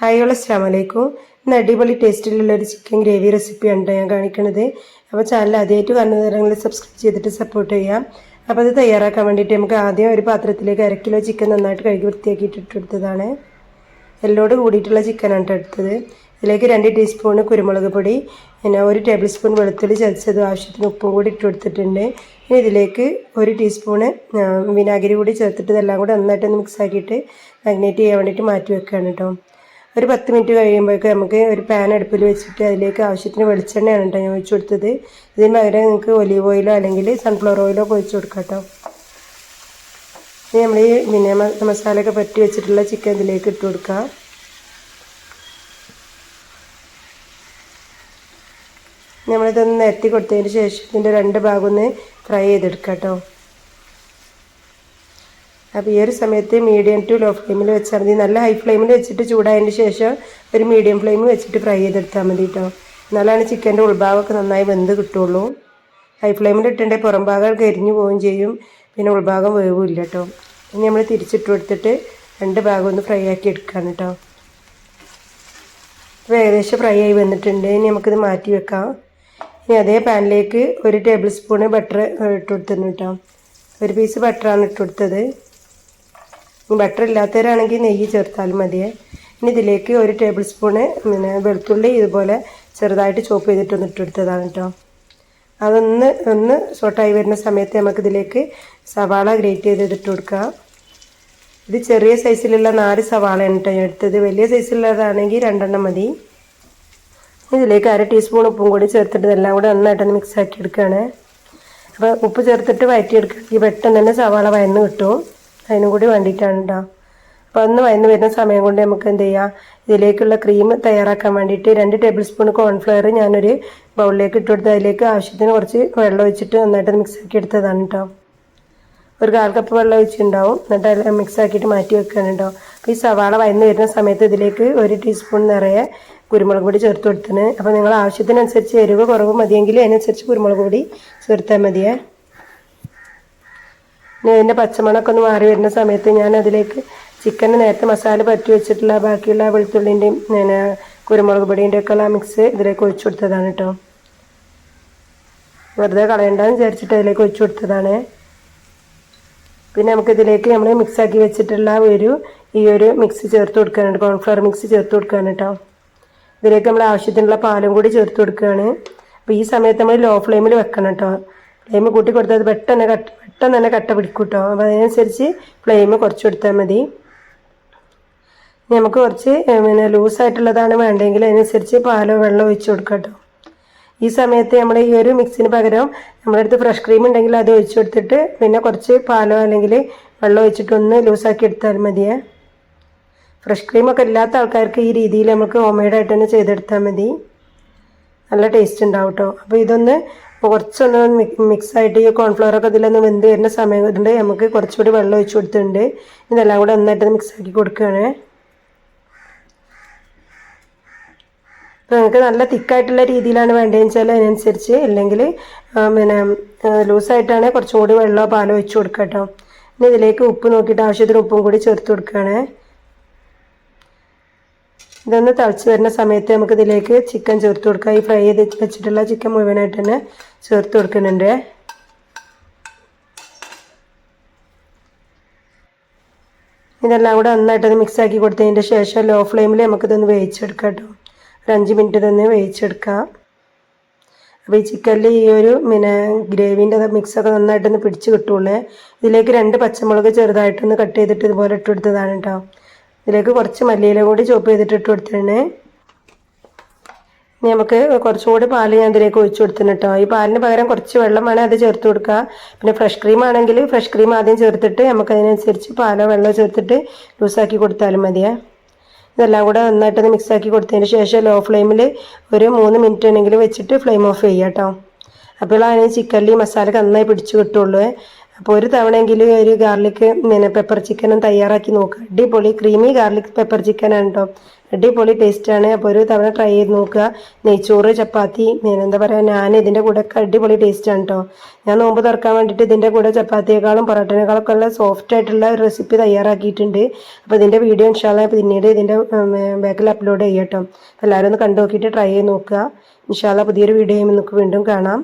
Hi hello അസ്ലാമലൈക്കും ഇന്ന് അടിപൊളി ടേസ്റ്റിലുള്ള ഒരു ചിക്കൻ ഗ്രേവി റെസിപ്പിയാണ് ഞാൻ കാണിക്കുന്നത് അപ്പോൾ ചാനൽ ആദ്യമായിട്ട് വന്ന തരങ്ങൾ സബ്സ്ക്രൈബ് ചെയ്തിട്ട് സപ്പോർട്ട് ചെയ്യാം അപ്പോൾ അത് തയ്യാറാക്കാൻ വേണ്ടിയിട്ട് നമുക്ക് ആദ്യം ഒരു പാത്രത്തിലേക്ക് അര കിലോ ചിക്കൻ നന്നായിട്ട് കഴുകി വൃത്തിയാക്കിയിട്ട് ഇട്ടെടുത്തതാണ് എല്ലോട് കൂടിയിട്ടുള്ള ചിക്കനാണ് എടുത്തത്. ഇതിലേക്ക് രണ്ട് ടീസ്പൂൺ കുരുമുളക് പൊടി പിന്നെ ഒരു ടേബിൾ സ്പൂൺ വെളുത്തുള്ളി ചതച്ചത് ആവശ്യത്തിന് ഉപ്പും കൂടി ഇട്ട് കൊടുത്തിട്ടുണ്ട്. ഇനി ഇതിലേക്ക് ഒരു ടീസ്പൂണ് വിനാഗിരി കൂടി ചേർത്തിട്ട് ഇതെല്ലാം കൂടി നന്നായിട്ട് മിക്സ് ആക്കിയിട്ട് മാഗ്നേറ്റ് ചെയ്യാൻ വേണ്ടിയിട്ട് മാറ്റി വെക്കുകയാണ് കേട്ടോ ഒരു പത്ത് മിനിറ്റ് കഴിയുമ്പോഴേക്ക് നമുക്ക് ഒരു പാൻ അടുപ്പിൽ വെച്ചിട്ട് അതിലേക്ക് ആവശ്യത്തിന് വെളിച്ചെണ്ണയാണ് കേട്ടോ ഞാൻ ഒഴിച്ചു കൊടുത്തത്. ഇതിന് പകരം നിങ്ങൾക്ക് ഒലീവ് ഓയിലോ അല്ലെങ്കിൽ സൺഫ്ലവർ ഓയിലോ ഒഴിച്ചു കൊടുക്കാം കേട്ടോ. ഇനി നമ്മൾ ഈ പിന്നെ മസാലയൊക്കെ പറ്റി വെച്ചിട്ടുള്ള ചിക്കൻ ഇതിലേക്ക് ഇട്ട് കൊടുക്കുക നമ്മളിതൊന്ന് നിരത്തി കൊടുത്തതിന് ശേഷം ഇതിന്റെ രണ്ട് ഭാഗം ഒന്ന് ഫ്രൈ ചെയ്തെടുക്കാം കേട്ടോ. അപ്പോൾ ഈ ഒരു സമയത്ത് മീഡിയം ടു ലോ ഫ്ലെയിമിൽ വെച്ചാൽ മതി. നല്ല ഹൈ ഫ്ലെയിമിൽ വെച്ചിട്ട് ചൂടായതിന് ശേഷം ഒരു മീഡിയം ഫ്ലെയിമിൽ വെച്ചിട്ട് ഫ്രൈ ചെയ്തെടുത്താൽ മതി കേട്ടോ എന്നാലാണ് ചിക്കന്റെ ഉൾഭാഗമൊക്കെ നന്നായി വെന്ത് കിട്ടുള്ളൂ. ഹൈ ഫ്ലെയിമിൽ ഇട്ടുണ്ടെങ്കിൽ പുറം ഭാഗം കരിഞ്ഞു പോവുകയും ചെയ്യും. പിന്നെ ഉൾഭാഗം വേവില്ല കേട്ടോ ഇനി നമ്മൾ തിരിച്ചിട്ട് കൊടുത്തിട്ട് രണ്ട് ഭാഗം ഒന്ന് ഫ്രൈ ആക്കി എടുക്കുകയാണ് കേട്ടോ അപ്പോൾ ഏകദേശം ഫ്രൈ ആയി വന്നിട്ടുണ്ട്. ഇനി നമുക്കിത് മാറ്റി വെക്കാം. ഇനി അതേ പാനിലേക്ക് ഒരു ടേബിൾ സ്പൂണ് ബട്ടർ ഇട്ട് കൊടുത്തിരുന്നു കേട്ടോ ഒരു പീസ് ബട്ടറാണ് ഇട്ട് കൊടുത്തത്. ബട്ടർ ഇല്ലാത്തവരാണെങ്കിൽ നെയ്യ് ചേർത്താലും മതിയേ. ഇനി ഇതിലേക്ക് ഒരു ടേബിൾ സ്പൂണ് പിന്നെ വെളുത്തുള്ളി ഇതുപോലെ ചെറുതായിട്ട് ചോപ്പ് ചെയ്തിട്ടൊന്ന് ഇട്ടെടുത്തതാണ് കേട്ടോ അതൊന്ന് ഒന്ന് ഷോർട്ടായി വരുന്ന സമയത്ത് നമുക്കിതിലേക്ക് സവാള ഗ്രേറ്റ് ചെയ്ത് കൊടുക്കാം. ഇത് ചെറിയ സൈസിലുള്ള നാല് സവാളയാണ് കേട്ടോ ഞാൻ എടുത്തത്. വലിയ സൈസിലുള്ളതാണെങ്കിൽ രണ്ടെണ്ണം മതി. ഇതിലേക്ക് അര ടീസ്പൂൺ ഉപ്പും കൂടി ചേർത്തിട്ട് ഇതെല്ലാം കൂടെ നന്നായിട്ടൊന്ന് മിക്സ് ആക്കി എടുക്കുകയാണ് അപ്പോൾ ഉപ്പ് ചേർത്തിട്ട് വഴറ്റിയെടുക്കുകയാണെങ്കിൽ പെട്ടെന്ന് തന്നെ സവാള വയന്ന് കിട്ടും. അതിനും കൂടി വേണ്ടിയിട്ടാണ് കേട്ടോ അപ്പോൾ ഒന്ന് വയന്ന് വരുന്ന സമയം കൊണ്ട് നമുക്ക് എന്ത് ചെയ്യാം? ഇതിലേക്കുള്ള ക്രീം തയ്യാറാക്കാൻ വേണ്ടിയിട്ട് രണ്ട് ടേബിൾ സ്പൂൺ കോൺഫ്ലവർ ഞാനൊരു ബൗളിലേക്ക് ഇട്ട് കൊടുത്ത് അതിലേക്ക് ആവശ്യത്തിന് കുറച്ച് വെള്ളം ഒഴിച്ചിട്ട് നന്നായിട്ട് മിക്സ് ആക്കി എടുത്തതാണ് കേട്ടോ ഒരു കാൽ കപ്പ് വെള്ളം ഒഴിച്ചിട്ടുണ്ടാവും. എന്നിട്ട് അതിൽ മിക്സ് ആക്കിയിട്ട് മാറ്റി കേട്ടോ അപ്പോൾ ഈ സവാള വയന്ന് വരുന്ന സമയത്ത് ഇതിലേക്ക് ഒരു ടീസ്പൂൺ നിറയെ കുരുമുളക് പൊടി ചേർത്ത് കൊടുത്തിന്. അപ്പോൾ നിങ്ങൾ ആവശ്യത്തിനനുസരിച്ച് എരിവ് കുറവ് മതിയെങ്കിൽ അതിനനുസരിച്ച് കുരുമുളക് പൊടി ചേർത്താൽ മതിയേ. ഇനി അതിന്റെ പച്ചമണമൊക്കെ ഒന്ന് മാറി വരുന്ന സമയത്ത് ഞാൻ അതിലേക്ക് ചിക്കന് നേരത്തെ മസാല പറ്റി വെച്ചിട്ടുള്ള ബാക്കിയുള്ള വെളുത്തുള്ളിന്റെയും പിന്നെ കുരുമുളക് പൊടിന്റെ ഒക്കെ ഉള്ള മിക്സ് ഇതിലേക്ക് ഒഴിച്ചു കൊടുത്തതാണ് കേട്ടോ വെറുതെ കളയണ്ടെന്ന് വിചാരിച്ചിട്ട് അതിലേക്ക് ഒഴിച്ചു കൊടുത്തതാണ്. പിന്നെ നമുക്ക് ഇതിലേക്ക് നമ്മൾ മിക്സ് ആക്കി വെച്ചിട്ടുള്ള ഒരു ഈ ഒരു മിക്സ് ചേർത്ത് കൊടുക്കാനുണ്ട്. കോൺഫ്ലവർ മിക്സ് ചേർത്ത് കൊടുക്കാനാണ് കേട്ടോ ഇതിലേക്ക് നമ്മൾ ആവശ്യത്തിനുള്ള പാലും കൂടി ചേർത്ത് കൊടുക്കുകയാണ് അപ്പോൾ ഈ സമയത്ത് നമ്മൾ ലോ ഫ്ലെയിമിൽ വെക്കണം കേട്ടോ ഫ്ലെയിം കൂട്ടി കൊടുത്താൽ പെട്ടെന്ന് കട്ട പെട്ടെന്ന് തന്നെ കട്ട പിടിക്കും കേട്ടോ അപ്പോൾ അതിനനുസരിച്ച് ഫ്ലെയിം കുറച്ച് കൊടുത്താൽ മതി. നമുക്ക് കുറച്ച് പിന്നെ ലൂസായിട്ടുള്ളതാണ് വേണ്ടതെങ്കിൽ അതിനനുസരിച്ച് പാലോ വെള്ളം ഒഴിച്ച് കൊടുക്കാം കേട്ടോ. ഈ സമയത്ത് നമ്മൾ ഈ ഒരു മിക്സിന് പകരം നമ്മുടെ അടുത്ത് ഫ്രഷ് ക്രീം ഉണ്ടെങ്കിൽ അത് ഒഴിച്ചു കൊടുത്തിട്ട് പിന്നെ കുറച്ച് പാലോ അല്ലെങ്കിൽ വെള്ളം ഒഴിച്ചിട്ടൊന്ന് ലൂസാക്കി എടുത്താൽ മതിയേ. ഫ്രഷ് ക്രീമൊക്കെ ഇല്ലാത്ത ആൾക്കാർക്ക് ഈ രീതിയിൽ നമുക്ക് ഹോം മെയ്ഡായിട്ട് തന്നെ ചെയ്തെടുത്താൽ മതി. നല്ല ടേസ്റ്റ് ഉണ്ടാവും കേട്ടോ. അപ്പോൾ ഇതൊന്ന് കുറച്ചൊന്ന് മിക്സ് ആയിട്ട് ഈ കോൺഫ്ലവറൊക്കെ ഇതിലൊന്ന് വെന്ത് വരുന്ന സമയം കൊണ്ട് നമുക്ക് കുറച്ചുകൂടി വെള്ളം ഒഴിച്ചു കൊടുത്തിട്ടുണ്ട്. ഇതെല്ലാം കൂടെ ഒന്നായിട്ട് മിക്സ് ആക്കി കൊടുക്കുകയാണ്. അപ്പോൾ നിങ്ങൾക്ക് നല്ല തിക്കായിട്ടുള്ള രീതിയിലാണ് വേണ്ടതെന്ന് വെച്ചാൽ അതിനനുസരിച്ച് അല്ലെങ്കിൽ പിന്നെ ലൂസായിട്ടാണെങ്കിൽ കുറച്ചും കൂടി വെള്ളമോ പാലോ ഒഴിച്ചു കൊടുക്കാം കേട്ടോ. ഇനി ഇതിലേക്ക് ഉപ്പ് നോക്കിയിട്ട് ആവശ്യത്തിന് ഉപ്പും കൂടി ചേർത്ത് കൊടുക്കുകയാണ്. ഇതൊന്ന് തിളച്ച് വരുന്ന സമയത്ത് നമുക്ക് ഇതിലേക്ക് ചിക്കൻ ചേർത്ത് കൊടുക്കുക ഈ ഫ്രൈ ചെയ്ത് വെച്ചിട്ടുള്ള ചിക്കൻ മുഴുവനായിട്ട് തന്നെ ചേർത്ത് കൊടുക്കുന്നുണ്ട്. ഇതെല്ലാം കൂടെ നന്നായിട്ട് മിക്സ് ആക്കി കൊടുത്തതിന്റെ ശേഷം ലോ ഫ്ലെയിമിൽ നമുക്കിതൊന്ന് വേവിച്ചെടുക്കാം കേട്ടോ. ഒരു അഞ്ച് മിനിറ്റ് ഇതൊന്ന് വേവിച്ചെടുക്കാം. അപ്പോൾ ഈ ചിക്കനിൽ ഈ ഒരു പിന്നെ ഗ്രേവിന്റെ മിക്സൊക്കെ നന്നായിട്ടൊന്ന് പിടിച്ച് കിട്ടുള്ളേ. ഇതിലേക്ക് രണ്ട് പച്ചമുളക് ചെറുതായിട്ടൊന്ന് കട്ട് ചെയ്തിട്ട് ഇതുപോലെ ഇട്ടെടുത്തതാണ് കേട്ടോ. ഇതിലേക്ക് കുറച്ച് മല്ലിയില കൂടി ചോപ്പ് ചെയ്തിട്ട് ഇട്ട് കൊടുത്തിട്ടുണ്ട് ഇനി നമുക്ക് കുറച്ചും കൂടി പാൽ ഞാൻ ഇതിലേക്ക് ഒഴിച്ചു കൊടുത്തിന് കേട്ടോ ഈ പാലിന് പകരം കുറച്ച് വെള്ളം വേണേൽ അത് ചേർത്ത് കൊടുക്കുക. പിന്നെ ഫ്രഷ് ക്രീം ആണെങ്കിൽ ഫ്രഷ് ക്രീം ആദ്യം ചേർത്തിട്ട് നമുക്ക് അതിനനുസരിച്ച് പാലോ വെള്ളമോ ചേർത്തിട്ട് ലൂസാക്കി കൊടുത്താലും മതിയേ. ഇതെല്ലാം കൂടെ നന്നായിട്ടൊന്ന് മിക്സ് ആക്കി കൊടുത്തതിന് ശേഷം ലോ ഫ്ലെയിമിൽ ഒരു മൂന്ന് മിനിറ്റ് ആണെങ്കിൽ വെച്ചിട്ട് ഫ്ലെയിം ഓഫ് ചെയ്യാം കേട്ടോ അപ്പോഴാണ് ചിക്കനിൽ മസാല നന്നായി പിടിച്ച് കിട്ടുള്ളൂ അപ്പോൾ ഒരു തവണയെങ്കിലും ഒരു ഗാർലിക് പിന്നെ പെപ്പർ ചിക്കനും തയ്യാറാക്കി നോക്കുക അടിപൊളി ക്രീമി ഗാർലിക് പെപ്പർ ചിക്കൻ ആണ് കേട്ടോ അടിപൊളി ടേസ്റ്റ് ആണ്. അപ്പോൾ ഒരു തവണ ട്രൈ ചെയ്ത് നോക്കുക. നെയ്ച്ചോറ് ചപ്പാത്തി എന്താ പറയുക ഞാൻ ഇതിന്റെ കൂടെ ഒക്കെ അടിപൊളി ടേസ്റ്റാണ് കേട്ടോ ഞാൻ നോമ്പ് തുറക്കാൻ വേണ്ടിയിട്ട് ഇതിന്റെ കൂടെ ചപ്പാത്തിയേക്കാളും പൊറോട്ടനേക്കാളൊക്കെ ഉള്ള സോഫ്റ്റ് ആയിട്ടുള്ള ഒരു റെസിപ്പി തയ്യാറാക്കിയിട്ടുണ്ട്. അപ്പോൾ ഇതിന്റെ വീഡിയോ ഇൻഷാല്ല പിന്നീട് ഇതിന്റെ ബാക്കിൽ അപ്ലോഡ് ചെയ്യാം കേട്ടോ എല്ലാവരും ഒന്ന് കണ്ടു നോക്കിയിട്ട് ട്രൈ ചെയ്ത് നോക്കുക. ഇൻഷാല്ല പുതിയൊരു വീഡിയോ നമുക്ക് വീണ്ടും കാണാം.